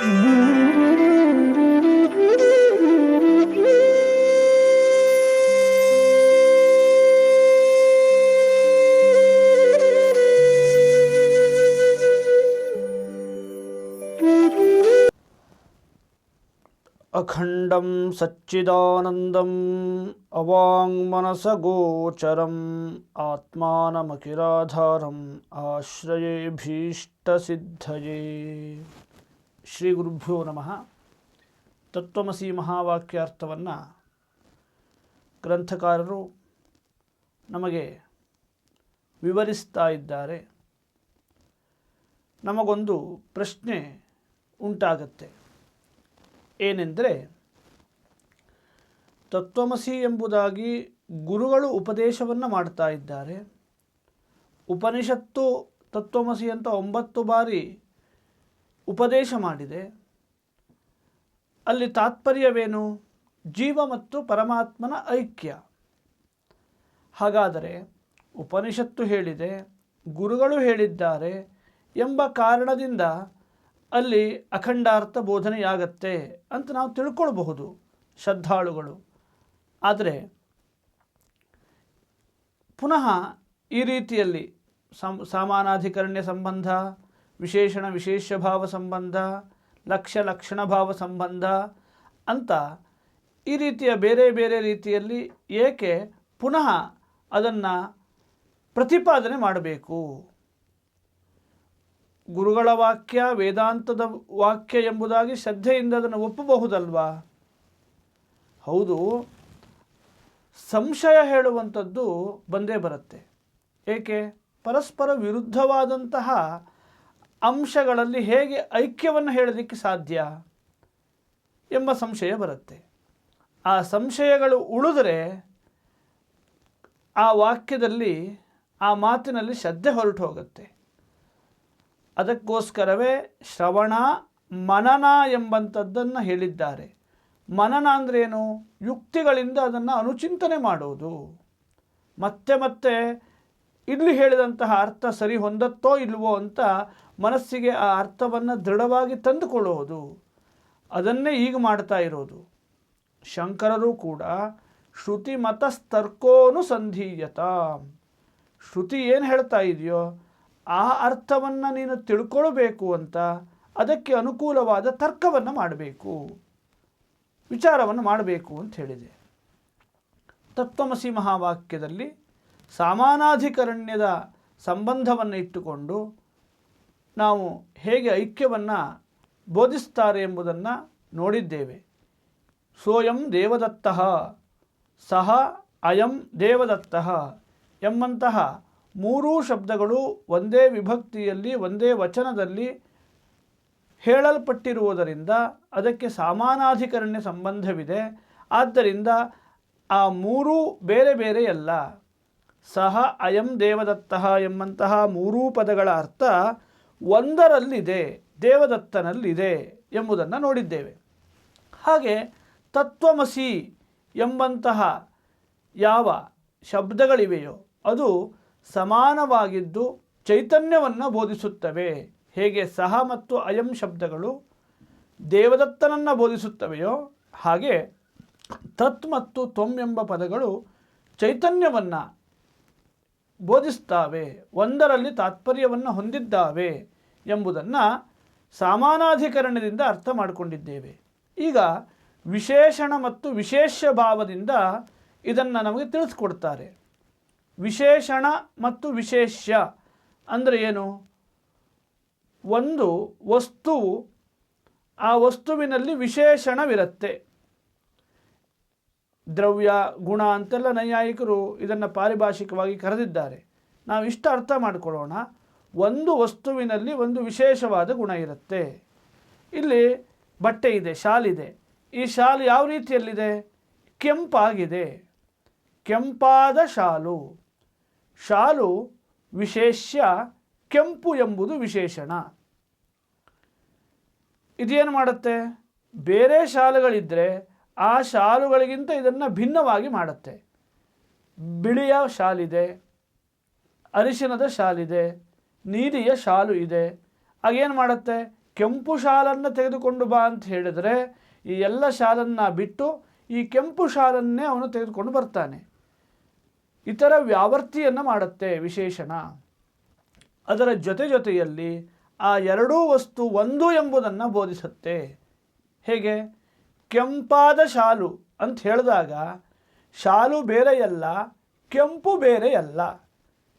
अखण्डं सच्चिदानन्दम् अवाङ्मनसगोचरम् आत्मानमकिराधारम् आश्रये भीष्टसिद्धये ಶ್ರೀ ಗುರುಭ್ಯೋ ನಮಃ. ತತ್ವಮಸಿ ಮಹಾವಾಕ್ಯಾರ್ಥವನ್ನು ಗ್ರಂಥಕಾರರು ನಮಗೆ ವಿವರಿಸ್ತಾ ಇದ್ದಾರೆ. ನಮಗೊಂದು ಪ್ರಶ್ನೆ ಉಂಟಾಗತ್ತೆ. ಏನೆಂದರೆ, ತತ್ವಮಸಿ ಎಂಬುದಾಗಿ ಗುರುಗಳು ಉಪದೇಶವನ್ನು ಮಾಡ್ತಾ ಇದ್ದಾರೆ. ಉಪನಿಷತ್ತು ತತ್ವಮಸಿ ಅಂತ ಒಂಬತ್ತು ಬಾರಿ ಉಪದೇಶ ಮಾಡಿದೆ. ಅಲ್ಲಿ ತಾತ್ಪರ್ಯವೇನು? ಜೀವ ಮತ್ತು ಪರಮಾತ್ಮನ ಐಕ್ಯ. ಹಾಗಾದರೆ ಉಪನಿಷತ್ತು ಹೇಳಿದೆ, ಗುರುಗಳು ಹೇಳಿದ್ದಾರೆ ಎಂಬ ಕಾರಣದಿಂದ ಅಲ್ಲಿ ಅಖಂಡಾರ್ಥ ಬೋಧನೆಯಾಗತ್ತೆ ಅಂತ ನಾವು ತಿಳ್ಕೊಳ್ಬಹುದು ಶ್ರದ್ಧಾಳುಗಳು. ಆದರೆ ಪುನಃ ಈ ರೀತಿಯಲ್ಲಿ ಸಮಾನಾಧಿಕರಣ್ಯ ಸಂಬಂಧ ವಿಶೇಷಣ ವಿಶೇಷ ಭಾವ ಸಂಬಂಧ, ಲಕ್ಷ ಲಕ್ಷಣ ಭಾವ ಸಂಬಂಧ ಅಂತ ಈ ರೀತಿಯ ಬೇರೆ ಬೇರೆ ರೀತಿಯಲ್ಲಿ ಏಕೆ ಪುನಃ ಅದನ್ನು ಪ್ರತಿಪಾದನೆ ಮಾಡಬೇಕು? ಗುರುಗಳ ವಾಕ್ಯ, ವೇದಾಂತದ ವಾಕ್ಯ ಎಂಬುದಾಗಿ ಶ್ರದ್ಧೆಯಿಂದ ಅದನ್ನು ಒಪ್ಪಬಹುದಲ್ವಾ? ಹೌದು, ಸಂಶಯ ಹೇಳುವಂಥದ್ದು ಬಂದೇ ಬರುತ್ತೆ. ಏಕೆ? ಪರಸ್ಪರ ವಿರುದ್ಧವಾದಂತಹ ಅಂಶಗಳಲ್ಲಿ ಹೇಗೆ ಐಕ್ಯವನ್ನು ಹೇಳಲಿಕ್ಕೆ ಸಾಧ್ಯ ಎಂಬ ಸಂಶಯ ಬರುತ್ತೆ. ಆ ಸಂಶಯಗಳು ಉಳಿದರೆ ಆ ವಾಕ್ಯದಲ್ಲಿ, ಆ ಮಾತಿನಲ್ಲಿ ಶ್ರದ್ಧೆ ಹೊರಟು ಹೋಗುತ್ತೆ. ಅದಕ್ಕೋಸ್ಕರವೇ ಶ್ರವಣ ಮನನ ಎಂಬಂಥದ್ದನ್ನು ಹೇಳಿದ್ದಾರೆ. ಮನನ ಅಂದ್ರೇನು? ಯುಕ್ತಿಗಳಿಂದ ಅದನ್ನು ಅನುಚಿಂತನೆ ಮಾಡುವುದು ಮತ್ತೆ ಮತ್ತೆ ಇಲ್ಲಿ ಹೇಳಿದಂತಹ ಅರ್ಥ ಸರಿ ಹೊಂದತ್ತೋ ಇಲ್ವೋ ಅಂತ ಮನಸ್ಸಿಗೆ ಆ ಅರ್ಥವನ್ನು ದೃಢವಾಗಿ ತಂದುಕೊಳ್ಳುವುದು. ಅದನ್ನೇ ಈಗ ಮಾಡ್ತಾ ಇರೋದು. ಶಂಕರರು ಕೂಡ ಶ್ರುತಿ ಮತಸ್ತರ್ಕೋನುಸಂಧೀಯತ ಶ್ರುತಿ ಏನು ಹೇಳ್ತಾ ಇದೆಯೋ ಆ ಅರ್ಥವನ್ನು ನೀನು ತಿಳ್ಕೊಳ್ಬೇಕು ಅಂತ ಅದಕ್ಕೆ ಅನುಕೂಲವಾದ ತರ್ಕವನ್ನು ಮಾಡಬೇಕು. ವಿಚಾರವನ್ನು ಮಾಡಬೇಕು ಅಂತ ಹೇಳಿದೆ. ತತ್ವಮಸಿ ಮಹಾವಾಕ್ಯದಲ್ಲಿ ಸಾಮಾನಾಧಿಕರಣ್ಯದ ಸಂಬಂಧವನ್ನು ಇಟ್ಟುಕೊಂಡು ನಾವು ಹೇಗೆ ಐಕ್ಯವನ್ನು ಬೋಧಿಸ್ತಾರೆ ಎಂಬುದನ್ನು ನೋಡಿದ್ದೇವೆ. ಸೋಯಂ ದೇವದತ್ತ, ಸಹ ಅಯಂ ದೇವದತ್ತ ಎಂಬಂತಹ ಮೂರೂ ಶಬ್ದಗಳು ಒಂದೇ ವಿಭಕ್ತಿಯಲ್ಲಿ, ಒಂದೇ ವಚನದಲ್ಲಿ ಹೇಳಲ್ಪಟ್ಟಿರುವುದರಿಂದ ಅದಕ್ಕೆ ಸಮಾನಾಧಿಕರಣ್ಯ ಸಂಬಂಧವಿದೆ. ಆದ್ದರಿಂದ ಆ ಮೂರೂ ಬೇರೆ ಬೇರೆಯಲ್ಲ. ಸಹ ಅಯಂ ದೇವದತ್ತಃ ಎಂಬಂತಹ ಮೂರೂ ಪದಗಳ ಅರ್ಥ ಒಂದರಲ್ಲಿದೆ, ದೇವದತ್ತನಲ್ಲಿದೆ ಎಂಬುದನ್ನು ನೋಡಿದ್ದೇವೆ. ಹಾಗೆ ತತ್ವಮಸಿ ಎಂಬಂತಹ ಯಾವ ಶಬ್ದಗಳಿವೆಯೋ ಅದು ಸಮಾನವಾಗಿದ್ದು ಚೈತನ್ಯವನ್ನು ಬೋಧಿಸುತ್ತವೆ. ಹೇಗೆ ಸಹ ಮತ್ತು ಅಯಂ ಶಬ್ದಗಳು ದೇವದತ್ತನನ್ನು ಬೋಧಿಸುತ್ತವೆಯೋ ಹಾಗೆ ತತ್ ಮತ್ತು ತ್ವಂ ಎಂಬ ಪದಗಳು ಚೈತನ್ಯವನ್ನು ಬೋಧಿಸ್ತಾವೆ ಒಂದರಲ್ಲಿ ತಾತ್ಪರ್ಯವನ್ನು ಹೊಂದಿದ್ದಾವೆ ಎಂಬುದನ್ನು ಸಮಾನಾಧಿಕರಣದಿಂದ ಅರ್ಥ ಮಾಡಿಕೊಂಡಿದ್ದೇವೆ. ಈಗ ವಿಶೇಷಣ ಮತ್ತು ವಿಶೇಷ ಭಾವದಿಂದ ಇದನ್ನು ನಮಗೆ ತಿಳಿಸ್ಕೊಡ್ತಾರೆ. ವಿಶೇಷಣ ಮತ್ತು ವಿಶೇಷ ಅಂದರೆ ಏನು? ಒಂದು ವಸ್ತುವು ಆ ವಸ್ತುವಿನಲ್ಲಿ ವಿಶೇಷಣವಿರುತ್ತೆ. ದ್ರವ್ಯ, ಗುಣ ಅಂತೆಲ್ಲ ನೈಯಾಯಿಕರು ಇದನ್ನು ಪಾರಿಭಾಷಿಕವಾಗಿ ಕರೆದಿದ್ದಾರೆ. ನಾವು ಇಷ್ಟು ಅರ್ಥ ಮಾಡಿಕೊಳ್ಳೋಣ. ಒಂದು ವಸ್ತುವಿನಲ್ಲಿ ಒಂದು ವಿಶೇಷವಾದ ಗುಣ ಇರುತ್ತೆ. ಇಲ್ಲಿ ಬಟ್ಟೆ ಇದೆ ಶಾಲಿದೆ ಈ ಶಾಲು ಯಾವ ರೀತಿಯಲ್ಲಿದೆ? ಕೆಂಪಾಗಿದೆ. ಕೆಂಪಾದ ಶಾಲು. ಶಾಲು ವಿಶೇಷ್ಯ, ಕೆಂಪು ಎಂಬುದು ವಿಶೇಷಣ. ಇದೇನು ಮಾಡುತ್ತೆ? ಬೇರೆ ಶಾಲುಗಳಿದ್ದರೆ ಆ ಶಾಲುಗಳಿಗಿಂತ ಇದನ್ನು ಭಿನ್ನವಾಗಿ ಮಾಡುತ್ತೆ. ಬಿಳಿಯ ಶಾಲಿದೆ, ಅರಿಶಿನದ ಶಾಲಿದೆ, ನೀಲಿಯ ಶಾಲು ಇದೆ. ಆಗೇನು ಮಾಡುತ್ತೆ? ಕೆಂಪು ಶಾಲನ್ನು ತೆಗೆದುಕೊಂಡು ಬಾ ಅಂತ ಹೇಳಿದರೆ ಈ ಎಲ್ಲ ಶಾಲನ್ನು ಬಿಟ್ಟು ಈ ಕೆಂಪು ಶಾಲನ್ನೇ ಅವನು ತೆಗೆದುಕೊಂಡು ಬರ್ತಾನೆ. ಇತರ ವ್ಯಾವರ್ತಿಯನ್ನು ಮಾಡುತ್ತೆ ವಿಶೇಷಣ ಅದರ ಜೊತೆ ಜೊತೆಯಲ್ಲಿ ಆ ಎರಡೂ ವಸ್ತು ಒಂದು ಎಂಬುದನ್ನು ಬೋಧಿಸುತ್ತೆ. ಹೇಗೆ? ಕೆಂಪಾದ ಶಾಲು ಅಂತ ಹೇಳಿದಾಗ ಶಾಲು ಬೇರೆಯಲ್ಲ ಕೆಂಪು ಬೇರೆಯಲ್ಲ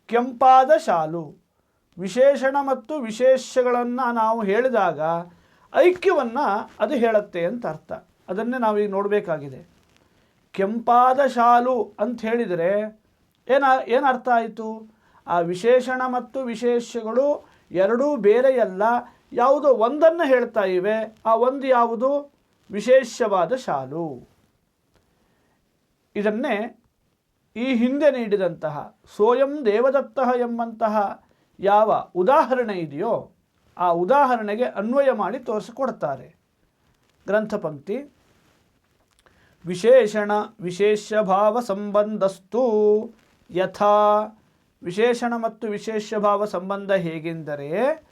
ಕೆಂಪಾದ ಶಾಲು. ವಿಶೇಷಣ ಮತ್ತು ವಿಶೇಷಗಳನ್ನು ನಾವು ಹೇಳಿದಾಗ ಐಕ್ಯವನ್ನು ಅದು ಹೇಳುತ್ತೆ ಅಂತ ಅರ್ಥ. ಅದನ್ನೇ ನಾವೀಗ ನೋಡಬೇಕಾಗಿದೆ. ಕೆಂಪಾದ ಶಾಲು ಅಂತ ಹೇಳಿದರೆ ಏನ, ಏನು ಅರ್ಥ ಆಯಿತು? ಆ ವಿಶೇಷಣ ಮತ್ತು ವಿಶೇಷಗಳು ಎರಡೂ ಬೇರೆಯಲ್ಲ ಯಾವುದೋ ಒಂದನ್ನು ಹೇಳ್ತಾ ಇವೆ. ಆ ಒಂದು ಯಾವುದು? ವಿಶೇಷವಾದ ಶಾಲು. ಇದನ್ನೇ ಈ ಹಿಂದೆ ನೀಡಿದಂತಹ ಸೋಯಂ ದೇವದತ್ತ ಎಂಬಂತಹ ಯಾವ ಉದಾಹರಣೆ ಇದೆಯೋ, ಆ ಉದಾಹರಣೆಗೆ ಅನ್ವಯ ಮಾಡಿ ತೋರಿಸಿಕೊಡ್ತಾರೆ ಗ್ರಂಥಪಂಕ್ತಿ, ವಿಶೇಷಣ ವಿಶೇಷ ಭಾವ ಸಂಬಂಧಸ್ತು ಯಥಾ, ವಿಶೇಷಣ ಮತ್ತು ವಿಶೇಷ ಭಾವ ಸಂಬಂಧ ಹೇಗೆಂದರೆ,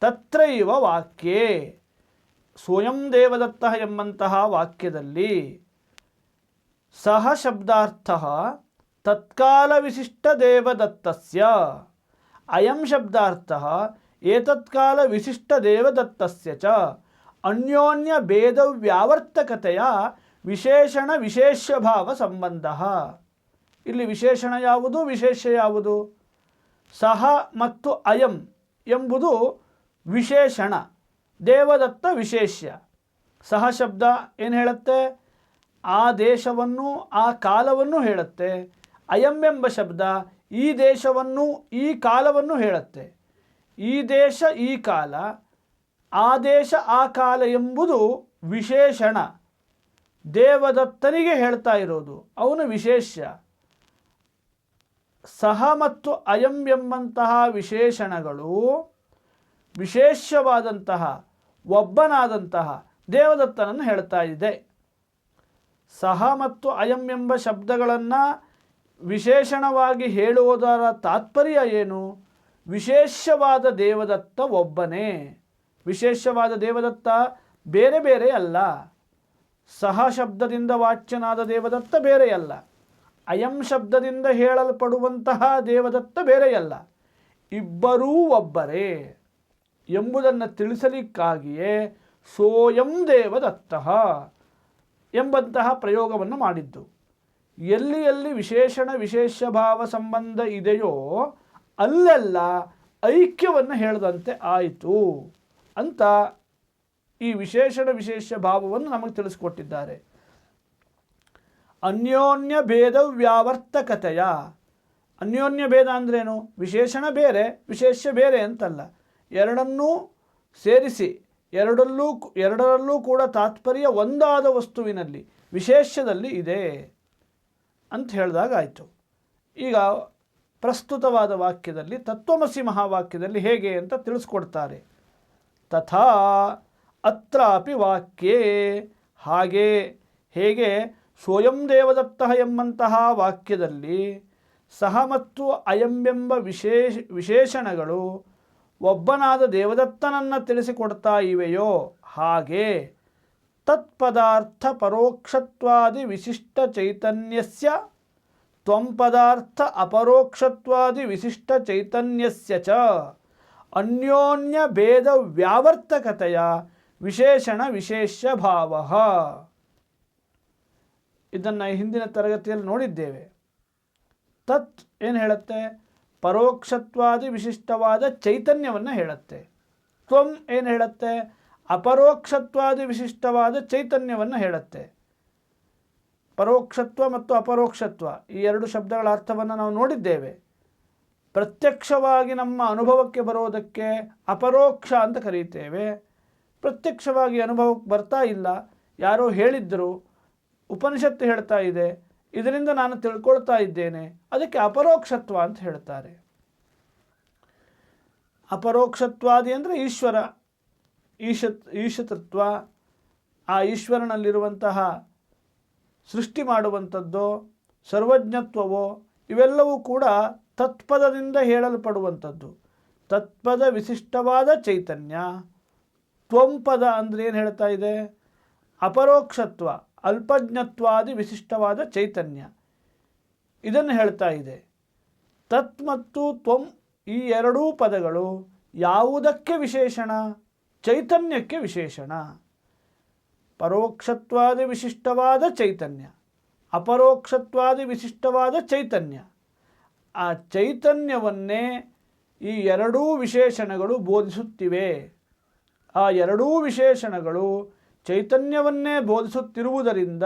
ತತ್ರೈವ ವಾಕ್ಯೇ ಸ್ವಯಂ ದೇವದತ್ತ ಎಂಬಂತಹ ವಾಕ್ಯದಲ್ಲಿ ಸಹ ಶಬ್ದಾರ್ಥ ತತ್ಕಾಲ ವಿಶಿಷ್ಟ ದೇವದತ್ತಸ್ಯ. ಅಯಂ ಶಬ್ದಾರ್ಥ ಏತತ್ಕಾಲ ವಿಶಿಷ್ಟ ದೇವದತ್ತಸ್ಯ ಚ. ಅನ್ಯೋನ್ಯ ಭೇದ ವ್ಯಾವರ್ತಕತೆಯ ವಿಶೇಷಣ ವಿಶೇಷ ಭಾವ ಸಂಬಂಧ. ಇಲ್ಲಿ ವಿಶೇಷಣ ಯಾವುದು? ವಿಶೇಷ ಯಾವುದು? ಸಹ ಮತ್ತು ಅಯಂ ಎಂಬುದು ವಿಶೇಷಣ. ದೇವದತ್ತ ವಿಶೇಷ್ಯ. ಸಹ ಶಬ್ದ ಏನು ಹೇಳುತ್ತೆ? ಆ ದೇಶವನ್ನು, ಆ ಕಾಲವನ್ನು ಹೇಳುತ್ತೆ. ಅಯಂ ಎಂಬ ಶಬ್ದ ಈ ದೇಶವನ್ನು, ಈ ಕಾಲವನ್ನು ಹೇಳುತ್ತೆ. ಈ ದೇಶ, ಈ ಕಾಲ, ಆ ದೇಶ, ಆ ಕಾಲ ಎಂಬುದು ವಿಶೇಷಣ. ದೇವದತ್ತನಿಗೆ ಹೇಳ್ತಾ ಇರೋದು, ಅವನು ವಿಶೇಷ ಸಹ ಮತ್ತು ಅಯಂ ಎಂಬಂತಹ ವಿಶೇಷಣಗಳು ವಿಶೇಷವಾದಂತಹ ಒಬ್ಬನಾದಂತಹ ದೇವದತ್ತನನ್ನು ಹೇಳ್ತಾ ಇದೆ. ಸಹ ಮತ್ತು ಅಯಂ ಎಂಬ ಶಬ್ದಗಳನ್ನು ವಿಶೇಷಣವಾಗಿ ಹೇಳುವುದರ ತಾತ್ಪರ್ಯ ಏನು? ವಿಶೇಷವಾದ ದೇವದತ್ತ ಒಬ್ಬನೇ. ವಿಶೇಷವಾದ ದೇವದತ್ತ ಬೇರೆ ಬೇರೆ ಅಲ್ಲ. ಸಹ ಶಬ್ದದಿಂದ ವಾಚ್ಯನಾದ ದೇವದತ್ತ ಬೇರೆಯಲ್ಲ ಅಯಂ ಶಬ್ದದಿಂದ ಹೇಳಲ್ಪಡುವಂತಹ ದೇವದತ್ತ ಬೇರೆಯಲ್ಲ ಇಬ್ಬರೂ ಒಬ್ಬರೇ. ಎಂಬುದನ್ನು ತಿಳಿಸಲಿಕ್ಕಾಗಿಯೇ ಸೋಯಂ ದೇವದತ್ತಃ ಎಂಬಂತಹ ಪ್ರಯೋಗವನ್ನು ಮಾಡಿದ್ದು. ಎಲ್ಲಿ ಎಲ್ಲಿ ವಿಶೇಷಣ ವಿಶೇಷ ಭಾವ ಸಂಬಂಧ ಇದೆಯೋ ಅಲ್ಲೆಲ್ಲ ಐಕ್ಯವನ್ನು ಹೇಳದಂತೆ ಆಯಿತು ಅಂತ ಈ ವಿಶೇಷಣ ವಿಶೇಷ ಭಾವವನ್ನು ನಮಗೆ ತಿಳಿಸ್ಕೊಟ್ಟಿದ್ದಾರೆ. ಅನ್ಯೋನ್ಯ ಭೇದ ವ್ಯಾವರ್ತಕತೆಯ, ಅನ್ಯೋನ್ಯ ಭೇದ ಅಂದ್ರೇನು? ವಿಶೇಷಣ ಬೇರೆ ವಿಶೇಷ ಬೇರೆ ಅಂತಲ್ಲ. ಎರಡನ್ನೂ ಸೇರಿಸಿ ಎರಡಲ್ಲೂ ಎರಡರಲ್ಲೂ ಕೂಡ ತಾತ್ಪರ್ಯ ಒಂದಾದ ವಸ್ತುವಿನಲ್ಲಿ ವಿಶೇಷದಲ್ಲಿ ಇದೆ ಅಂತ ಹೇಳಿದಾಗ ಆಯಿತು. ಈಗ ಪ್ರಸ್ತುತವಾದ ವಾಕ್ಯದಲ್ಲಿ, ತತ್ವಮಸಿ ಮಹಾವಾಕ್ಯದಲ್ಲಿ ಹೇಗೆ ಅಂತ ತಿಳಿಸ್ಕೊಡ್ತಾರೆ. ತಥಾ ಅತ್ರಾಪಿ ವಾಕ್ಯೇ ಹಾಗೆ ಹೇಗೆ ಸ್ವಯಂ ದೇವದತ್ತ ಎಂಬಂತಹ ವಾಕ್ಯದಲ್ಲಿ ಸಹ ಮತ್ತು ಅಯಂಬೆಂಬ ವಿಶೇಷ, ವಿಶೇಷಣಗಳು ಒಬ್ಬನಾದ ದೇವದತ್ತನನ್ನು ತಿಳಿಸಿಕೊಡ್ತಾ ಇವೆಯೋ? ಹಾಗೆ. ತತ್ಪದಾರ್ಥ ಪರೋಕ್ಷತ್ವಾದಿ ವಿಶಿಷ್ಟ ಚೈತನ್ಯಸ್ಯ ತ್ವಂ ಪದಾರ್ಥ ಅಪರೋಕ್ಷತ್ವಾದಿ ವಿಶಿಷ್ಟ ಚೈತನ್ಯಸ್ಯ ಚ ಅನ್ಯೋನ್ಯ ಭೇದ ವ್ಯಾವರ್ತಕತೆಯ ವಿಶೇಷಣ ವಿಶೇಷ ಭಾವ ಇದನ್ನು ಹಿಂದಿನ ತರಗತಿಯಲ್ಲಿ ನೋಡಿದ್ದೇವೆ. ತತ್ ಏನು ಹೇಳುತ್ತೆ? ಪರೋಕ್ಷತ್ವಾದಿ ವಿಶಿಷ್ಟವಾದ ಚೈತನ್ಯವನ್ನು ಹೇಳುತ್ತೆ. ತ್ವಂ ಏನು ಹೇಳುತ್ತೆ? ಅಪರೋಕ್ಷತ್ವಾದಿ ವಿಶಿಷ್ಟವಾದ ಚೈತನ್ಯವನ್ನು ಹೇಳುತ್ತೆ. ಪರೋಕ್ಷತ್ವ ಮತ್ತು ಅಪರೋಕ್ಷತ್ವ, ಈ ಎರಡು ಶಬ್ದಗಳ ಅರ್ಥವನ್ನು ನಾವು ನೋಡಿದ್ದೇವೆ. ಪ್ರತ್ಯಕ್ಷವಾಗಿ ನಮ್ಮ ಅನುಭವಕ್ಕೆ ಬರೋದಕ್ಕೆ ಅಪರೋಕ್ಷ ಅಂತ ಕರೀತೇವೆ. ಪ್ರತ್ಯಕ್ಷವಾಗಿ ಅನುಭವಕ್ಕೆ ಬರ್ತಾ ಇಲ್ಲ. ಯಾರೋ ಹೇಳಿದ್ದರು ಉಪನಿಷತ್ತು ಹೇಳ್ತಾ ಇದೆ ಇದರಿಂದ ನಾನು ತಿಳ್ಕೊಳ್ತಾ ಇದ್ದೇನೆ. ಅದಕ್ಕೆ ಅಪರೋಕ್ಷತ್ವ ಅಂತ ಹೇಳ್ತಾರೆ. ಅಪರೋಕ್ಷತ್ವಾದಿ ಅಂದರೆ ಈಶ್ವರ ಈಶ ಈಶತತ್ವ. ಆ ಈಶ್ವರನಲ್ಲಿರುವಂತಹ ಸೃಷ್ಟಿ ಮಾಡುವಂಥದ್ದೋ, ಸರ್ವಜ್ಞತ್ವವೋ, ಇವೆಲ್ಲವೂ ಕೂಡ ತತ್ಪದದಿಂದ ಹೇಳಲ್ಪಡುವಂಥದ್ದು. ತತ್ಪದ ವಿಶಿಷ್ಟವಾದ ಚೈತನ್ಯ. ತ್ವಂಪದ ಅಂದರೆ ಏನು ಹೇಳ್ತಾ ಇದೆ? ಅಪರೋಕ್ಷತ್ವ. ಅಲ್ಪಜ್ಞತ್ವಾದಿ ವಿಶಿಷ್ಟವಾದ ಚೈತನ್ಯ. ಇದನ್ನು ಹೇಳ್ತಾ ಇದೆ. ತತ್ ಮತ್ತು ತ್ವಂ ಈ ಎರಡೂ ಪದಗಳು ಯಾವುದಕ್ಕೆ ವಿಶೇಷಣ? ಚೈತನ್ಯಕ್ಕೆ ವಿಶೇಷಣ. ಪರೋಕ್ಷತ್ವಾದಿ ವಿಶಿಷ್ಟವಾದ ಚೈತನ್ಯ. ಅಪರೋಕ್ಷತ್ವಾದಿ ವಿಶಿಷ್ಟವಾದ ಚೈತನ್ಯ. ಆ ಚೈತನ್ಯವನ್ನೇ ಈ ಎರಡೂ ವಿಶೇಷಣಗಳು ಬೋಧಿಸುತ್ತಿವೆ. ಆ ಎರಡೂ ವಿಶೇಷಣಗಳು ಚೈತನ್ಯವನ್ನೇ ಬೋಧಿಸುತ್ತಿರುವುದರಿಂದ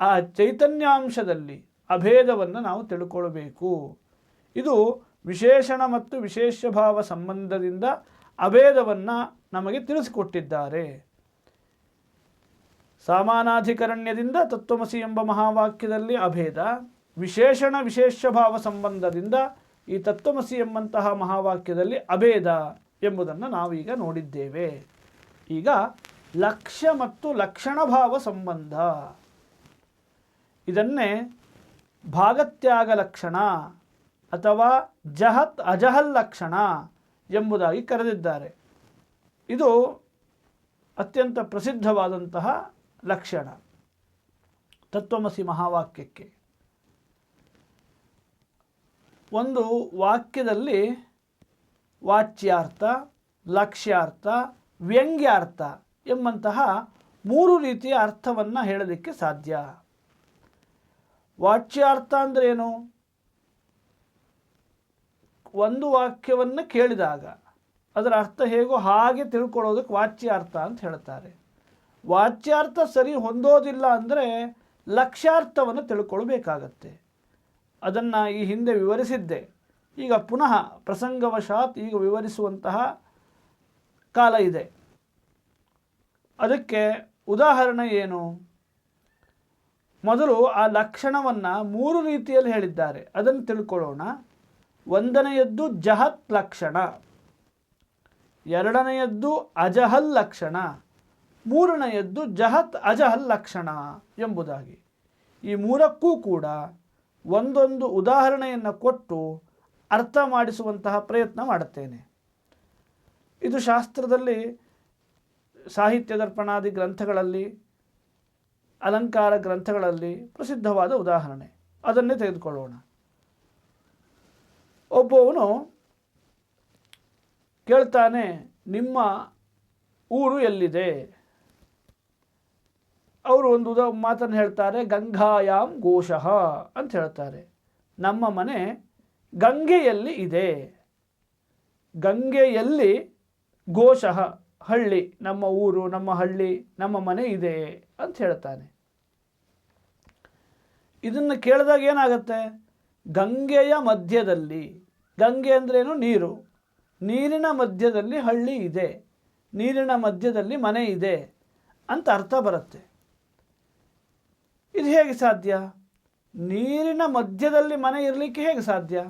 ಆ ಚೈತನ್ಯಾಂಶದಲ್ಲಿ ಅಭೇದವನ್ನು ನಾವು ತಿಳ್ಕೊಳ್ಬೇಕು. ಇದು ವಿಶೇಷಣ ಮತ್ತು ವಿಶೇಷ ಭಾವ ಸಂಬಂಧದಿಂದ ಅಭೇದವನ್ನು ನಮಗೆ ತಿಳಿಸಿಕೊಟ್ಟಿದ್ದಾರೆ. ಸಾಮಾನಾಧಿಕರಣ್ಯದಿಂದ ತತ್ವಮಸಿ ಎಂಬ ಮಹಾವಾಕ್ಯದಲ್ಲಿ ಅಭೇದ, ವಿಶೇಷಣ ವಿಶೇಷ ಭಾವ ಸಂಬಂಧದಿಂದ ಈ ತತ್ವಮಸಿ ಎಂಬಂತಹ ಮಹಾವಾಕ್ಯದಲ್ಲಿ ಅಭೇದ ಎಂಬುದನ್ನು ನಾವೀಗ ನೋಡಿದ್ದೇವೆ. ಈಗ ಲಕ್ಷ್ಯ ಮತ್ತು ಲಕ್ಷಣ ಭಾವ ಸಂಬಂಧ. ಇದನ್ನೇ ಭಾಗತ್ಯಾಗ ಲಕ್ಷಣ ಅಥವಾ ಜಹತ್ ಅಜಹಲ್ ಲಕ್ಷಣ ಎಂಬುದಾಗಿ ಕರೆದಿದ್ದಾರೆ. ಇದು ಅತ್ಯಂತ ಪ್ರಸಿದ್ಧವಾದಂತಹ ಲಕ್ಷಣ. ತತ್ವಮಸಿ ಮಹಾವಾಕ್ಯಕ್ಕೆ. ಒಂದು ವಾಕ್ಯದಲ್ಲಿ ವಾಚ್ಯಾರ್ಥ, ಲಕ್ಷ್ಯಾರ್ಥ ವ್ಯಂಗ್ಯಾರ್ಥ ಎಂಬಂತಹ ಮೂರು ರೀತಿಯ ಅರ್ಥವನ್ನು ಹೇಳಲಿಕ್ಕೆ ಸಾಧ್ಯ. ವಾಚ್ಯಾರ್ಥ ಅಂದ್ರೇನು ಒಂದು ವಾಕ್ಯವನ್ನು ಕೇಳಿದಾಗ ಅದರ ಅರ್ಥ ಹೇಗೋ ಹಾಗೆ ತಿಳ್ಕೊಳ್ಳೋದಕ್ಕೆ ವಾಚ್ಯಾರ್ಥ ಅಂತ ಹೇಳ್ತಾರೆ ವಾಚ್ಯಾರ್ಥ ಸರಿ ಹೊಂದೋದಿಲ್ಲ ಅಂದರೆ ಲಕ್ಷ್ಯಾರ್ಥವನ್ನು ತಿಳ್ಕೊಳ್ಬೇಕಾಗತ್ತೆ. ಅದನ್ನು ಈ ಹಿಂದೆ ವಿವರಿಸಿದ್ದೆ. ಈಗ ಪುನಃ ಪ್ರಸಂಗವಶಾತ್ ಈಗ ವಿವರಿಸುವಂತಹ ಕಾಲ ಇದೆ. ಅದಕ್ಕೆ ಉದಾಹರಣೆ ಏನು? ಮೊದಲು ಆ ಲಕ್ಷಣವನ್ನು ಮೂರು ರೀತಿಯಲ್ಲಿ ಹೇಳಿದ್ದಾರೆ. ಅದನ್ನು ತಿಳ್ಕೊಳ್ಳೋಣ. ಒಂದನೆಯದ್ದು ಜಹತ್ ಲಕ್ಷಣ. ಎರಡನೆಯದ್ದು ಅಜಹಲ್ ಲಕ್ಷಣ. ಮೂರನೆಯದ್ದು ಜಹತ್ ಅಜಹಲ್ ಲಕ್ಷಣ ಎಂಬುದಾಗಿ. ಈ ಮೂರಕ್ಕೂ ಕೂಡ ಒಂದೊಂದು ಉದಾಹರಣೆಯನ್ನು ಕೊಟ್ಟು ಅರ್ಥ ಮಾಡಿಸುವಂತಹ ಪ್ರಯತ್ನ ಮಾಡುತ್ತೇನೆ. ಇದು ಶಾಸ್ತ್ರದಲ್ಲಿ ಸಾಹಿತ್ಯ ದರ್ಪಣಾದಿ ಗ್ರಂಥಗಳಲ್ಲಿ, ಅಲಂಕಾರ ಗ್ರಂಥಗಳಲ್ಲಿ ಪ್ರಸಿದ್ಧವಾದ ಉದಾಹರಣೆ. ಅದನ್ನೇ ತೆಗೆದುಕೊಳ್ಳೋಣ. ಒಬ್ಬವನು ಕೇಳ್ತಾನೆ, ನಿಮ್ಮ ಊರು ಎಲ್ಲಿದೆ? ಅವರು ಒಂದು ಉದ, ಮಾತನ್ನು ಹೇಳ್ತಾರೆ ಗಂಗಾಯಾಮ್ ಗೋಶಃ ಅಂತ ಹೇಳ್ತಾರೆ. ನಮ್ಮ ಮನೆ ಗಂಗೆಯಲ್ಲಿ ಇದೆ. ಗಂಗೆಯಲ್ಲಿ ಗೋಶಃ, ಹಳ್ಳಿ, ನಮ್ಮ ಊರು, ನಮ್ಮ ಹಳ್ಳಿ, ನಮ್ಮ ಮನೆ ಇದೆ ಅಂತ ಹೇಳ್ತಾನೆ. ಇದನ್ನು ಕೇಳಿದಾಗ ಏನಾಗುತ್ತೆ? ಗಂಗೆಯ ಮಧ್ಯದಲ್ಲಿ, ಗಂಗೆ ಅಂದ್ರೇನು? ನೀರು. ನೀರಿನ ಮಧ್ಯದಲ್ಲಿ ಹಳ್ಳಿ ಇದೆ. ನೀರಿನ ಮಧ್ಯದಲ್ಲಿ ಮನೆ ಇದೆ ಅಂತ ಅರ್ಥ ಬರುತ್ತೆ. ಇದು ಹೇಗೆ ಸಾಧ್ಯ? ನೀರಿನ ಮಧ್ಯದಲ್ಲಿ ಮನೆ ಇರಲಿಕ್ಕೆ ಹೇಗೆ ಸಾಧ್ಯ?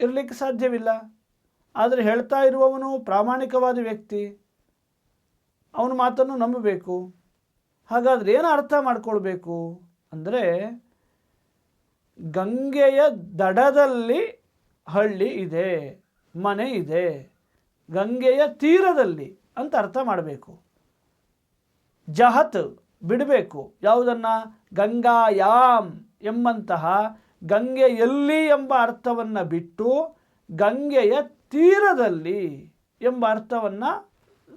ಇರಲಿಕ್ಕೆ ಸಾಧ್ಯವಿಲ್ಲ. ಆದರೆ ಹೇಳ್ತಾ ಇರುವವನು ಪ್ರಾಮಾಣಿಕವಾದ ವ್ಯಕ್ತಿ. ಅವನ ಮಾತನ್ನು ನಂಬಬೇಕು. ಹಾಗಾದ್ರೆ ಏನು ಅರ್ಥ ಮಾಡಿಕೊಳ್ಬೇಕು? ಅಂದರೆ ಗಂಗೆಯ ದಡದಲ್ಲಿ ಹಳ್ಳಿ ಇದೆ, ಮನೆ ಇದೆ, ಗಂಗೆಯ ತೀರದಲ್ಲಿ ಅಂತ ಅರ್ಥ ಮಾಡಬೇಕು. ಜಹತ್ ಬಿಡಬೇಕು. ಯಾವುದನ್ನು? ಗಂಗಾಯಾಮ್ ಎಂಬಂತಹ ಗಂಗೆಯಲ್ಲಿ ಎಂಬ ಅರ್ಥವನ್ನು ಬಿಟ್ಟು ಗಂಗೆಯ ತೀರದಲ್ಲಿ ಎಂಬ ಅರ್ಥವನ್ನು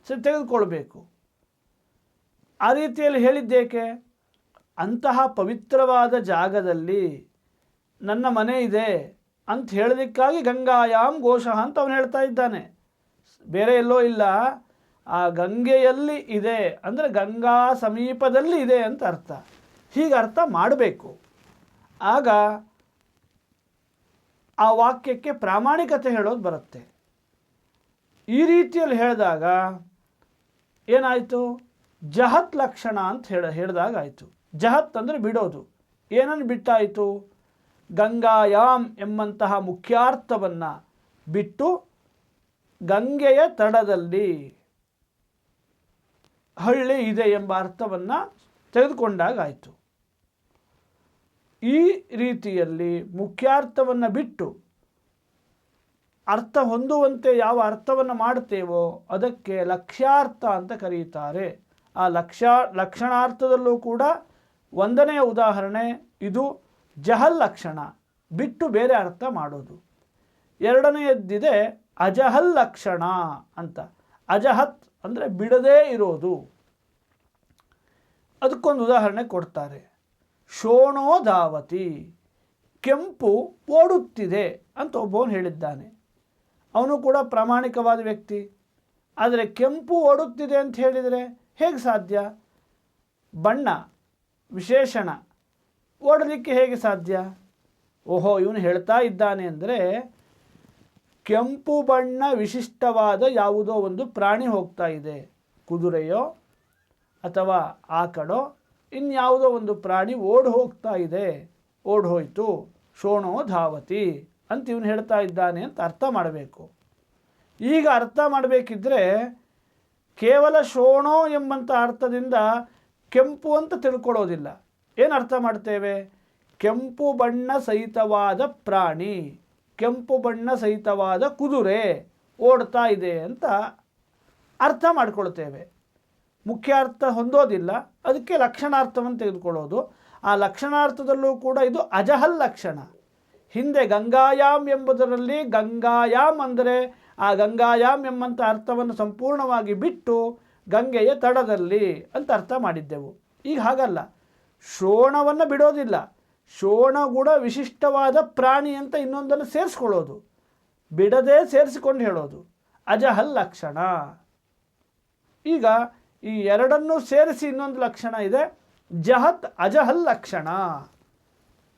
ತೆಗೆದುಕೊಳ್ಬೇಕು. ಆ ರೀತಿಯಲ್ಲಿ ಹೇಳಿದ್ದೇಕೆ? ಅಂತಹ ಪವಿತ್ರವಾದ ಜಾಗದಲ್ಲಿ ನನ್ನ ಮನೆ ಇದೆ ಅಂತ ಹೇಳೋದಕ್ಕಾಗಿ ಗಂಗಾಯಾಮ್ ಘೋಷಃ ಅಂತ ಅವನು ಹೇಳ್ತಾ ಇದ್ದಾನೆ. ಬೇರೆ ಎಲ್ಲೋ ಇಲ್ಲ. ಆ ಗಂಗೆಯಲ್ಲಿ ಇದೆ ಅಂದರೆ ಗಂಗಾ ಸಮೀಪದಲ್ಲಿ ಇದೆ ಅಂತ ಅರ್ಥ. ಹೀಗೆ ಅರ್ಥ ಮಾಡಬೇಕು. ಆಗ ಆ ವಾಕ್ಯಕ್ಕೆ ಪ್ರಾಮಾಣಿಕತೆ ಹೇಳೋದು ಬರುತ್ತೆ. ಈ ರೀತಿಯಲ್ಲಿ ಹೇಳಿದಾಗ ಏನಾಯಿತು? ಜಹತ್ ಲಕ್ಷಣ ಅಂತ ಹೇಳ ಹೇಳಿದಾಗ ಆಯಿತು ಜಹತ್ ಅಂದರೆ ಬಿಡೋದು. ಏನನ್ನು ಬಿಟ್ಟಾಯಿತು? ಗಂಗಾಯಾಮ್ ಎಂಬಂತಹ ಮುಖ್ಯಾರ್ಥವನ್ನು ಬಿಟ್ಟು ಗಂಗೆಯ ತಡದಲ್ಲಿ ಹಳ್ಳಿ ಇದೆ ಎಂಬ ಅರ್ಥವನ್ನು ತೆಗೆದುಕೊಂಡಾಗ ಆಯಿತು ಈ ರೀತಿಯಲ್ಲಿ ಮುಖ್ಯಾರ್ಥವನ್ನು ಬಿಟ್ಟು ಅರ್ಥ ಹೊಂದುವಂತೆ ಯಾವ ಅರ್ಥವನ್ನು ಮಾಡುತ್ತೇವೋ ಅದಕ್ಕೆ ಲಕ್ಷ್ಯಾರ್ಥ ಅಂತ ಕರೀತಾರೆ. ಆ ಲಕ್ಷ, ಲಕ್ಷಣಾರ್ಥದಲ್ಲೂ ಕೂಡ ಒಂದನೆಯ ಉದಾಹರಣೆ ಇದು ಜಹಲ್ ಲಕ್ಷಣ, ಬಿಟ್ಟು ಬೇರೆ ಅರ್ಥ ಮಾಡೋದು. ಎರಡನೆಯದ್ದಿದೆ ಅಜಹಲ್ ಲಕ್ಷಣ ಅಂತ. ಅಜಹತ್ ಅಂದರೆ ಬಿಡದೇ ಇರೋದು. ಅದಕ್ಕೊಂದು ಉದಾಹರಣೆ ಕೊಡ್ತಾರೆ. ಶೋಣೋ ಧಾವತಿ, ಕೆಂಪು ಓಡುತ್ತಿದೆ ಅಂತ ಒಬ್ಬವನು ಹೇಳಿದ್ದಾನೆ. ಅವನು ಕೂಡ ಪ್ರಾಮಾಣಿಕವಾದ ವ್ಯಕ್ತಿ. ಆದರೆ ಕೆಂಪು ಓಡುತ್ತಿದೆ ಅಂತ ಹೇಳಿದರೆ ಹೇಗೆ ಸಾಧ್ಯ? ಬಣ್ಣ, ವಿಶೇಷಣ ಓಡಲಿಕ್ಕೆ ಹೇಗೆ ಸಾಧ್ಯ? ಓಹೋ, ಇವನು ಹೇಳ್ತಾ ಇದ್ದಾನೆ ಅಂದರೆ ಕೆಂಪು ಬಣ್ಣ ವಿಶಿಷ್ಟವಾದ ಯಾವುದೋ ಒಂದು ಪ್ರಾಣಿ ಹೋಗ್ತಾ ಇದೆ. ಕುದುರೆಯೋ ಅಥವಾ ಆಕಡೋ ಇನ್ಯಾವುದೋ ಒಂದು ಪ್ರಾಣಿ ಓಡ್ ಹೋಗ್ತಾ ಇದೆ. ಓಡ್ ಹೋಯಿತು. ಶೋಣೋ ಧಾವತಿ ಅಂತ ಇವನು ಹೇಳ್ತಾ ಇದ್ದಾನೆ ಅಂತ ಅರ್ಥ ಮಾಡಬೇಕು. ಈಗ ಅರ್ಥ ಮಾಡಬೇಕಿದ್ರೆ ಕೇವಲ ಶೋಣೋ ಎಂಬಂಥ ಅರ್ಥದಿಂದ ಕೆಂಪು ಅಂತ ತಿಳ್ಕೊಳ್ಳೋದಿಲ್ಲ. ಏನು ಅರ್ಥ ಮಾಡ್ತೇವೆ? ಕೆಂಪು ಬಣ್ಣ ಸಹಿತವಾದ ಪ್ರಾಣಿ, ಕೆಂಪು ಬಣ್ಣ ಸಹಿತವಾದ ಕುದುರೆ ಓಡ್ತಾ ಇದೆ ಅಂತ ಅರ್ಥ ಮಾಡ್ಕೊಳ್ತೇವೆ. ಮುಖ್ಯ ಅರ್ಥ ಹೊಂದೋದಿಲ್ಲ. ಅದಕ್ಕೆ ಲಕ್ಷಣಾರ್ಥವನ್ನು ತೆಗೆದುಕೊಳ್ಳೋದು. ಆ ಲಕ್ಷಣಾರ್ಥದಲ್ಲೂ ಕೂಡ ಇದು ಅಜಹಲ್ ಲಕ್ಷಣ. ಹಿಂದೆ ಗಂಗಾಯಾಮ್ ಎಂಬುದರಲ್ಲಿ ಗಂಗಾಯಾಮ್ ಅಂದರೆ ಆ ಗಂಗಾಯಾಮ್ ಎಂಬಂಥ ಅರ್ಥವನ್ನು ಸಂಪೂರ್ಣವಾಗಿ ಬಿಟ್ಟು ಗಂಗೆಯ ತಡದಲ್ಲಿ ಅಂತ ಅರ್ಥ ಮಾಡಿದ್ದೆವು. ಈಗ ಹಾಗಲ್ಲ. ಶೋಣವನ್ನು ಬಿಡೋದಿಲ್ಲ. ಶೋಣ ಕೂಡ ವಿಶಿಷ್ಟವಾದ ಪ್ರಾಣಿ ಅಂತ ಇನ್ನೊಂದನ್ನು ಸೇರಿಸ್ಕೊಳ್ಳೋದು. ಬಿಡದೆ ಸೇರಿಸಿಕೊಂಡು ಹೇಳೋದು. ಅಜಹಲ್ ಲಕ್ಷಣ. ಈಗ ಈ ಎರಡನ್ನೂ ಸೇರಿಸಿ ಇನ್ನೊಂದು ಲಕ್ಷಣ ಇದೆ. ಜಹತ್ ಅಜಹಲ್ ಲಕ್ಷಣ.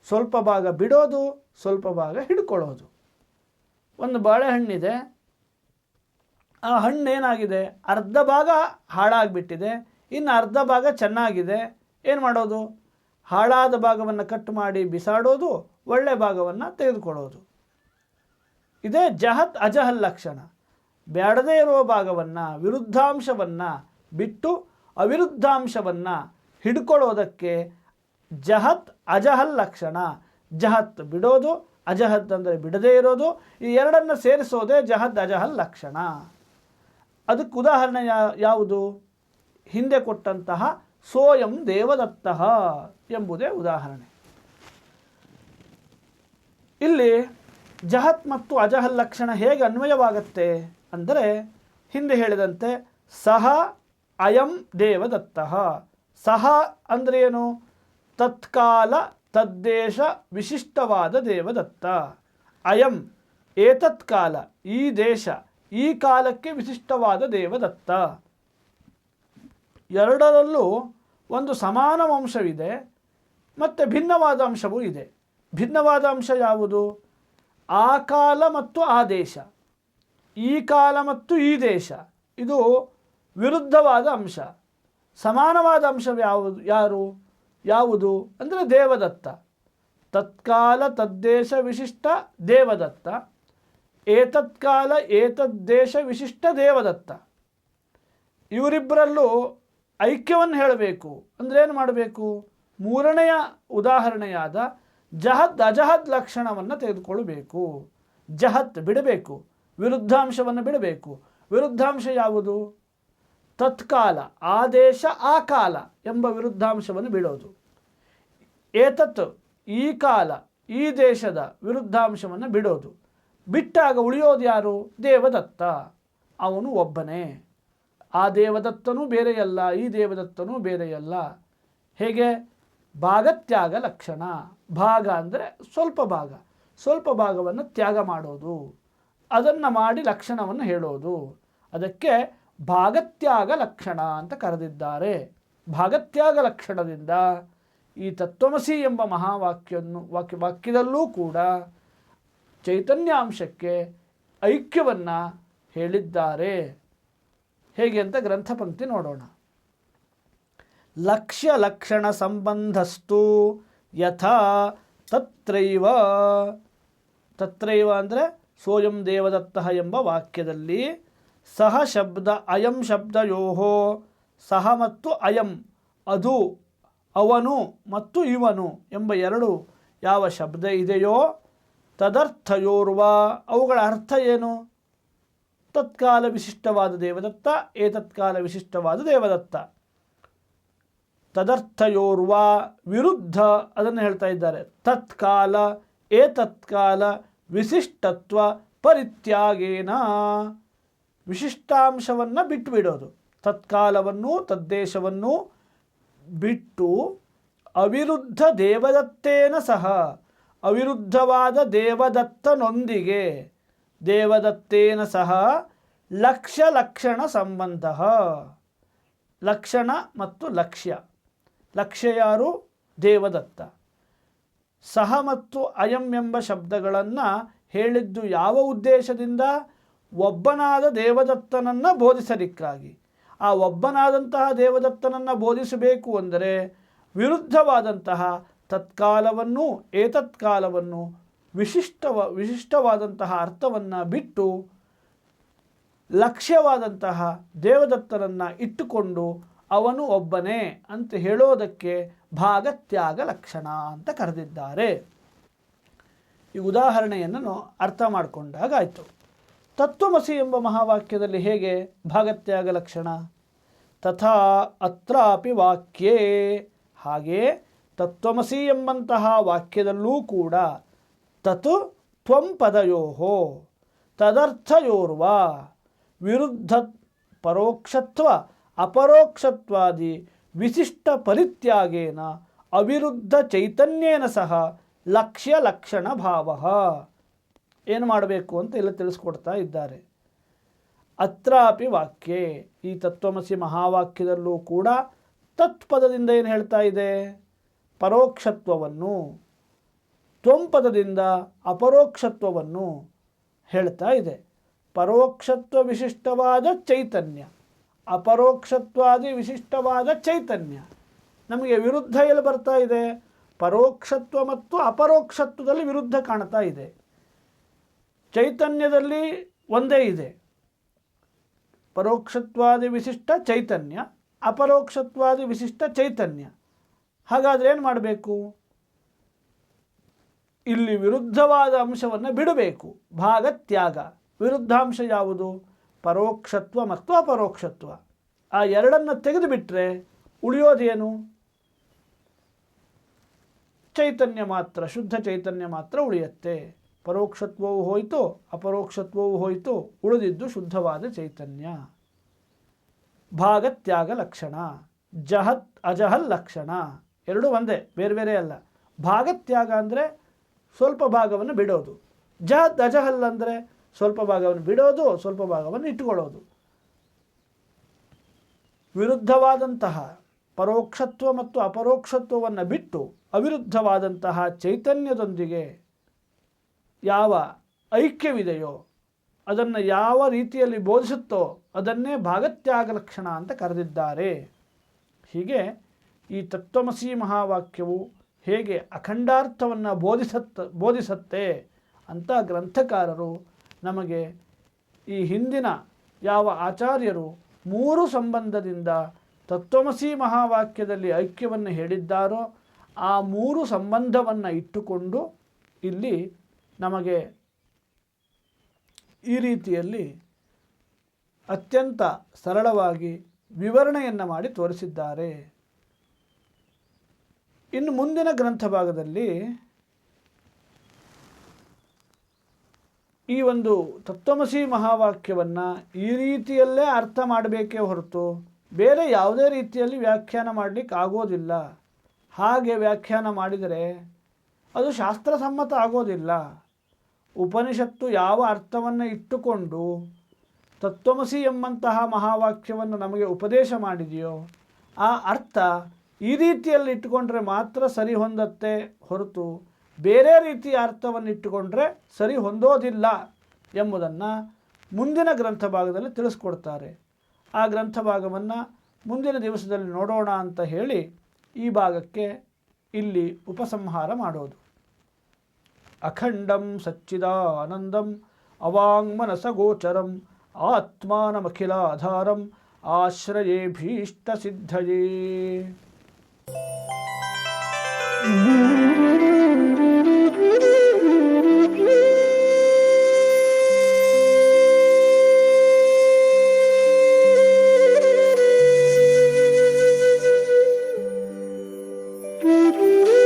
ಸ್ವಲ್ಪ ಭಾಗ ಬಿಡೋದು, ಸ್ವಲ್ಪ ಭಾಗ ಹಿಡ್ಕೊಳ್ಳೋದು. ಒಂದು ಬಾಳೆಹಣ್ಣಿದೆ. ಆ ಹಣ್ಣು ಏನಾಗಿದೆ? ಅರ್ಧ ಭಾಗ ಹಾಳಾಗಿಬಿಟ್ಟಿದೆ, ಇನ್ನು ಅರ್ಧ ಭಾಗ ಚೆನ್ನಾಗಿದೆ. ಏನು ಮಾಡೋದು? ಹಾಳಾದ ಭಾಗವನ್ನು ಕಟ್ ಮಾಡಿ ಬಿಸಾಡೋದು, ಒಳ್ಳೆ ಭಾಗವನ್ನು ತೆಗೆದುಕೊಳ್ಳೋದು. ಇದೇ ಜಹತ್ ಅಜಹಲ್ ಲಕ್ಷಣ. ಬೇಡದೇ ಇರುವ ಭಾಗವನ್ನು, ವಿರುದ್ಧಾಂಶವನ್ನು ಬಿಟ್ಟು ಅವಿರುದ್ಧಾಂಶವನ್ನು ಹಿಡ್ಕೊಳ್ಳೋದಕ್ಕೆ ಜಹತ್ ಅಜಹಲ್ ಲಕ್ಷಣ. ಜಹತ್ ಬಿಡೋದು ಅಜಹದ್ ಅಂದರೆ ಬಿಡದೇ ಇರೋದು, ಈ ಎರಡನ್ನು ಸೇರಿಸೋದೇ ಜಹದ್ ಅಜಹಲ್ ಲಕ್ಷಣ. ಅದಕ್ಕೆ ಉದಾಹರಣೆ ಯಾವುದು? ಹಿಂದೆ ಕೊಟ್ಟಂತಹ ಸೋಯಂ ದೇವದತ್ತಃ ಎಂಬುದೇ ಉದಾಹರಣೆ. ಇಲ್ಲಿ ಜಹತ್ ಮತ್ತು ಅಜಹಲ್ ಲಕ್ಷಣ ಹೇಗೆ ಅನ್ವಯವಾಗುತ್ತೆ? ಅಂದರೆ ಹಿಂದೆ ಹೇಳಿದಂತೆ ಸಹ ಅಯಂ ದೇವದತ್ತಃ. ಸಹ ಅಂದ್ರೇನು? ತತ್ಕಾಲ ತದ್ದೇಶ ವಿಶಿಷ್ಟವಾದ ದೇವದತ್ತ. ಅಯಂ, ಏತತ್ಕಾಲ, ಈ ದೇಶ, ಈ ಕಾಲಕ್ಕೆ ವಿಶಿಷ್ಟವಾದ ದೇವದತ್ತ. ಎರಡರಲ್ಲೂ ಒಂದು ಸಮಾನ ಅಂಶವಿದೆ ಮತ್ತು ಭಿನ್ನವಾದ ಅಂಶವೂ ಇದೆ. ಭಿನ್ನವಾದ ಅಂಶ ಯಾವುದು? ಆ ಕಾಲ ಮತ್ತು ಆ ದೇಶ. ಈ ಕಾಲ ಮತ್ತು ಈ ದೇಶ. ಇದು ವಿರುದ್ಧವಾದ ಅಂಶ. ಸಮಾನವಾದ ಅಂಶ ಯಾವುದು, ಯಾರು, ಯಾವುದು? ಅಂದರೆ ದೇವದತ್ತ. ತತ್ಕಾಲ ತದ್ದೇಶ ವಿಶಿಷ್ಟ ದೇವದತ್ತ. ಏತತ್ಕಾಲ ಏತದ್ದೇಶ ವಿಶಿಷ್ಟ ದೇವದತ್ತ. ಇವರಿಬ್ಬರಲ್ಲೂ ಐಕ್ಯವನ್ನು ಹೇಳಬೇಕು. ಅಂದರೆ ಏನು ಮಾಡಬೇಕು? ಮೂರನೆಯ ಉದಾಹರಣೆಯಾದ ಜಹದ್, ಅಜಹದ್ ಲಕ್ಷಣವನ್ನು ತೆಗೆದುಕೊಳ್ಳಬೇಕು. ಜಹತ್ ಬಿಡಬೇಕು. ವಿರುದ್ಧಾಂಶವನ್ನು ಬಿಡಬೇಕು. ವಿರುದ್ಧಾಂಶ ಯಾವುದು? ತತ್ಕಾಲ, ಆದೇಶ ಆ ಕಾಲ ಎಂಬ ವಿರುದ್ಧಾಂಶವನ್ನು ಬಿಡೋದು ಏತತ್ ಈ ಕಾಲ, ಈ ದೇಶದ ವಿರುದ್ಧಾಂಶವನ್ನು ಬಿಡೋದು. ಬಿಟ್ಟಾಗ ಉಳಿಯೋದು ಯಾರು? ದೇವದತ್ತ. ಅವನು ಒಬ್ಬನೇ. ಆ ದೇವದತ್ತನೂ ಬೇರೆಯಲ್ಲ, ಈ ದೇವದತ್ತನೂ ಬೇರೆಯಲ್ಲ. ಹೇಗೆ? ಭಾಗತ್ಯಾಗ ಲಕ್ಷಣ. ಭಾಗ ಅಂದರೆ ಸ್ವಲ್ಪ ಭಾಗ. ಸ್ವಲ್ಪ ಭಾಗವನ್ನು ತ್ಯಾಗ ಮಾಡೋದು. ಅದನ್ನು ಮಾಡಿ ಲಕ್ಷಣವನ್ನು ಹೇಳೋದು. ಅದಕ್ಕೆ ಭಾಗತ್ಯಾಗ ಲಕ್ಷಣ ಅಂತ ಕರೆದಿದ್ದಾರೆ. ಭಾಗತ್ಯಾಗ ಲಕ್ಷಣದಿಂದ ಈ ತತ್ವಮಸಿ ಎಂಬ ಮಹಾವಾಕ್ಯವನ್ನು ವಾಕ್ಯ, ವಾಕ್ಯದಲ್ಲೂ ಕೂಡ ಚೈತನ್ಯಾಂಶಕ್ಕೆ ಐಕ್ಯವನ್ನು ಹೇಳಿದ್ದಾರೆ. ಹೇಗೆ ಅಂತ ಗ್ರಂಥ ಪಂಕ್ತಿ ನೋಡೋಣ. ಲಕ್ಷ್ಯ ಲಕ್ಷಣ ಸಂಬಂಧಸ್ತು ಯಥಾ ತತ್ರೈವ. ತತ್ರೈವ ಅಂದರೆ ಸೋಯಂ ದೇವದತ್ತ ಎಂಬ ವಾಕ್ಯದಲ್ಲಿ ಸಹ ಶಬ್ದ ಅಯಂ ಶಬ್ದಯೋಹೋ ಸಹ ಮತ್ತು ಅಯಂ ಅದು ಅವನು ಮತ್ತು ಇವನು ಎಂಬ ಎರಡು ಯಾವ ಶಬ್ದ ಇದೆಯೋ ತದರ್ಥಯೋರ್ವ ಅವುಗಳ ಅರ್ಥ ಏನು? ತತ್ಕಾಲ ವಿಶಿಷ್ಟವಾದ ದೇವದತ್ತ, ಏತತ್ಕಾಲ ವಿಶಿಷ್ಟವಾದ ದೇವದತ್ತ. ತದರ್ಥಯೋರ್ವ ವಿರುದ್ಧ ಅದನ್ನು ಹೇಳ್ತಾ ಇದ್ದಾರೆ. ತತ್ಕಾಲ, ಏತತ್ಕಾಲ, ವಿಶಿಷ್ಟತ್ವ, ಪರಿತ್ಯಾಗೇನ. ವಿಶಿಷ್ಟಾಂಶವನ್ನು ಬಿಟ್ಟುಬಿಡೋದು. ತತ್ಕಾಲವನ್ನು ತದ್ದೇಶವನ್ನು ಬಿಟ್ಟು ಅವಿರುದ್ಧ ದೇವದತ್ತೇನ ಸಹ, ಅವಿರುದ್ಧವಾದ ದೇವದತ್ತನೊಂದಿಗೆ ದೇವದತ್ತೇನ ಸಹ ಲಕ್ಷ ಲಕ್ಷಣ ಸಂಬಂಧ. ಲಕ್ಷಣ ಮತ್ತು ಲಕ್ಷ್ಯ. ಲಕ್ಷ್ಯ ಯಾರು? ದೇವದತ್ತ. ಸಹ ಮತ್ತು ಅಯಂ ಎಂಬ ಶಬ್ದಗಳನ್ನು ಹೇಳಿದ್ದು ಯಾವ ಉದ್ದೇಶದಿಂದ? ಒಬ್ಬನಾದ ದೇವದತ್ತನನ್ನು ಬೋಧಿಸಲಿಕ್ಕಾಗಿ. ಆ ಒಬ್ಬನಾದಂತಹ ದೇವದತ್ತನನ್ನು ಬೋಧಿಸಬೇಕು ಅಂದರೆ ವಿರುದ್ಧವಾದಂತಹ ತತ್ಕಾಲವನ್ನು ಏತತ್ಕಾಲವನ್ನು ವಿಶಿಷ್ಟವ, ವಿಶಿಷ್ಟವಾದಂತಹ ಅರ್ಥವನ್ನು ಬಿಟ್ಟು ಲಕ್ಷ್ಯವಾದಂತಹ ದೇವದತ್ತನನ್ನು ಇಟ್ಟುಕೊಂಡು ಅವನು ಒಬ್ಬನೇ ಅಂತ ಹೇಳೋದಕ್ಕೆ ಭಾಗತ್ಯಾಗ ಲಕ್ಷಣ ಅಂತ ಕರೆದಿದ್ದಾರೆ. ಈ ಉದಾಹರಣೆಯನ್ನು ಅರ್ಥ ಮಾಡಿಕೊಂಡಾಗಾಯಿತು. ತತ್ವಮಸಿ ಎಂಬ ಮಹಾವಾಕ್ಯದಲ್ಲಿ ಹೇಗೆ ಭಾಗತ್ಯಾಗ ಲಕ್ಷಣ? ತಥಾ ಅತ್ರಾಪಿ ವಾಕ್ಯೇ. ಹಾಗೆ ತತ್ವಮಸಿ ಎಂಬಂತಹ ವಾಕ್ಯದಲ್ಲೂ ಕೂಡ ತತ್ ತ್ವಂ ಪದಯೋಹೋ, ತದರ್ಥಯೋರ್ವ, ವಿರುದ್ಧ ಪರೋಕ್ಷತ್ವ, ಅಪರೋಕ್ಷತ್ವಾದಿ ವಿಶಿಷ್ಟ ಪರಿತ್ಯಾಗೇನ, ಅವಿರುದ್ಧ ಚೈತನ್ಯೇನ ಸಹ ಲಕ್ಷ್ಯ ಲಕ್ಷಣ ಭಾವ. ಏನು ಮಾಡಬೇಕು ಅಂತ ಎಲ್ಲ ತಿಳಿಸ್ಕೊಡ್ತಾ ಇದ್ದಾರೆ. ಅತ್ರಾಪಿ ವಾಕ್ಯ, ಈ ತತ್ವಮಸಿ ಮಹಾವಾಕ್ಯದಲ್ಲೂ ಕೂಡ ತತ್ಪದದಿಂದ ಏನು ಹೇಳ್ತಾ ಇದೆ? ಪರೋಕ್ಷತ್ವವನ್ನು, ತ್ವಂಪದದಿಂದ ಅಪರೋಕ್ಷತ್ವವನ್ನು ಹೇಳ್ತಾ ಇದೆ. ಪರೋಕ್ಷತ್ವ ವಿಶಿಷ್ಟವಾದ ಚೈತನ್ಯ, ಅಪರೋಕ್ಷತ್ವಾದಿ ವಿಶಿಷ್ಟವಾದ ಚೈತನ್ಯ. ನಮಗೆ ವಿರುದ್ಧ ಎಲ್ಲಿ ಬರ್ತಾ ಇದೆ? ಪರೋಕ್ಷತ್ವ ಮತ್ತು ಅಪರೋಕ್ಷತ್ವದಲ್ಲಿ ವಿರುದ್ಧ ಕಾಣ್ತಾ ಇದೆ. ಚೈತನ್ಯದಲ್ಲಿ ಒಂದೇ ಇದೆ. ಪರೋಕ್ಷತ್ವಾದಿ ವಿಶಿಷ್ಟ ಚೈತನ್ಯ, ಅಪರೋಕ್ಷತ್ವಾದಿ ವಿಶಿಷ್ಟ ಚೈತನ್ಯ. ಹಾಗಾದರೆ ಏನು ಮಾಡಬೇಕು? ಇಲ್ಲಿ ವಿರುದ್ಧವಾದ ಅಂಶವನ್ನು ಬಿಡಬೇಕು. ಭಾಗ ತ್ಯಾಗ ವಿರುದ್ಧಾಂಶ ಯಾವುದು? ಪರೋಕ್ಷತ್ವ ಮತ್ತು ಅಪರೋಕ್ಷತ್ವ. ಆ ಎರಡನ್ನು ತೆಗೆದುಬಿಟ್ರೆ ಉಳಿಯೋದೇನು? ಚೈತನ್ಯ ಮಾತ್ರ, ಶುದ್ಧ ಚೈತನ್ಯ ಮಾತ್ರ ಉಳಿಯುತ್ತೆ. ಪರೋಕ್ಷತ್ವವು ಹೋಯಿತು, ಅಪರೋಕ್ಷತ್ವವು ಹೋಯಿತು, ಉಳಿದಿದ್ದು ಶುದ್ಧವಾದ ಚೈತನ್ಯ. ಭಾಗತ್ಯಾಗ ಲಕ್ಷಣ, ಜಹತ್ ಅಜಹಲ್ ಲಕ್ಷಣ, ಎರಡೂ ಒಂದೇ, ಬೇರೆ ಬೇರೆ ಅಲ್ಲ. ಭಾಗತ್ಯಾಗ ಅಂದರೆ ಸ್ವಲ್ಪ ಭಾಗವನ್ನು ಬಿಡೋದು. ಜಹತ್ ಅಜಹಲ್ ಅಂದರೆ ಸ್ವಲ್ಪ ಭಾಗವನ್ನು ಬಿಡೋದು, ಸ್ವಲ್ಪ ಭಾಗವನ್ನು ಇಟ್ಟುಕೊಳ್ಳೋದು. ವಿರುದ್ಧವಾದಂತಹ ಪರೋಕ್ಷತ್ವ ಮತ್ತು ಅಪರೋಕ್ಷತ್ವವನ್ನು ಬಿಟ್ಟು ಅವಿರುದ್ಧವಾದಂತಹ ಚೈತನ್ಯದೊಂದಿಗೆ ಯಾವ ಐಕ್ಯವಿದೆಯೋ, ಅದನ್ನು ಯಾವ ರೀತಿಯಲ್ಲಿ ಬೋಧಿಸುತ್ತೋ, ಅದನ್ನೇ ಭಾಗತ್ಯಾಗ ಲಕ್ಷಣ ಅಂತ ಕರೆದಿದ್ದಾರೆ. ಹೀಗೆ ಈ ತತ್ವಮಸಿ ಮಹಾವಾಕ್ಯವು ಹೇಗೆ ಅಖಂಡಾರ್ಥವನ್ನು ಬೋಧಿಸತ್ತ ಬೋಧಿಸತ್ತೆ ಅಂತ ಗ್ರಂಥಕಾರರು ನಮಗೆ ಈ ಹಿಂದಿನ ಯಾವ ಆಚಾರ್ಯರು ಮೂರು ಸಂಬಂಧದಿಂದ ತತ್ವಮಸಿ ಮಹಾವಾಕ್ಯದಲ್ಲಿ ಐಕ್ಯವನ್ನು ಹೇಳಿದ್ದಾರೋ, ಆ ಮೂರು ಸಂಬಂಧವನ್ನು ಇಟ್ಟುಕೊಂಡು ಇಲ್ಲಿ ನಮಗೆ ಈ ರೀತಿಯಲ್ಲಿ ಅತ್ಯಂತ ಸರಳವಾಗಿ ವಿವರಣೆಯನ್ನು ಮಾಡಿ ತೋರಿಸಿದ್ದಾರೆ. ಇನ್ನು ಮುಂದಿನ ಗ್ರಂಥ ಭಾಗದಲ್ಲಿ ಈ ಒಂದು ತತ್ವಮಸಿ ಮಹಾವಾಕ್ಯವನ್ನು ಈ ರೀತಿಯಲ್ಲೇ ಅರ್ಥ ಮಾಡಬೇಕೇ ಹೊರತು ಬೇರೆ ಯಾವುದೇ ರೀತಿಯಲ್ಲಿ ವ್ಯಾಖ್ಯಾನ ಮಾಡಲಿಕ್ಕೆ ಆಗೋದಿಲ್ಲ. ಹಾಗೆ ವ್ಯಾಖ್ಯಾನ ಮಾಡಿದರೆ ಅದು ಶಾಸ್ತ್ರಸಮ್ಮತ ಆಗೋದಿಲ್ಲ. ಉಪನಿಷತ್ತು ಯಾವ ಅರ್ಥವನ್ನು ಇಟ್ಟುಕೊಂಡು ತತ್ವಮಸಿ ಎಂಬಂತಹ ಮಹಾವಾಕ್ಯವನ್ನು ನಮಗೆ ಉಪದೇಶ ಮಾಡಿದೆಯೋ ಆ ಅರ್ಥ ಈ ರೀತಿಯಲ್ಲಿ ಇಟ್ಟುಕೊಂಡ್ರೆ ಮಾತ್ರ ಸರಿ ಹೊಂದತ್ತೆ ಹೊರತು ಬೇರೆ ರೀತಿಯ ಅರ್ಥವನ್ನು ಇಟ್ಟುಕೊಂಡ್ರೆ ಸರಿ ಹೊಂದೋದಿಲ್ಲ ಎಂಬುದನ್ನು ಮುಂದಿನ ಗ್ರಂಥ ಭಾಗದಲ್ಲಿ ತಿಳಿಸ್ಕೊಡ್ತಾರೆ. ಆ ಗ್ರಂಥ ಭಾಗವನ್ನು ಮುಂದಿನ ದಿವಸದಲ್ಲಿ ನೋಡೋಣ ಅಂತ ಹೇಳಿ ಈ ಭಾಗಕ್ಕೆ ಇಲ್ಲಿ ಉಪಸಂಹಾರ ಮಾಡೋದು. अखण्डं सच्चिदानन्दम् अवाङ्मनसगोचरम् आत्मानमखिलाधारम् आश्रयेभीष्टसिद्धये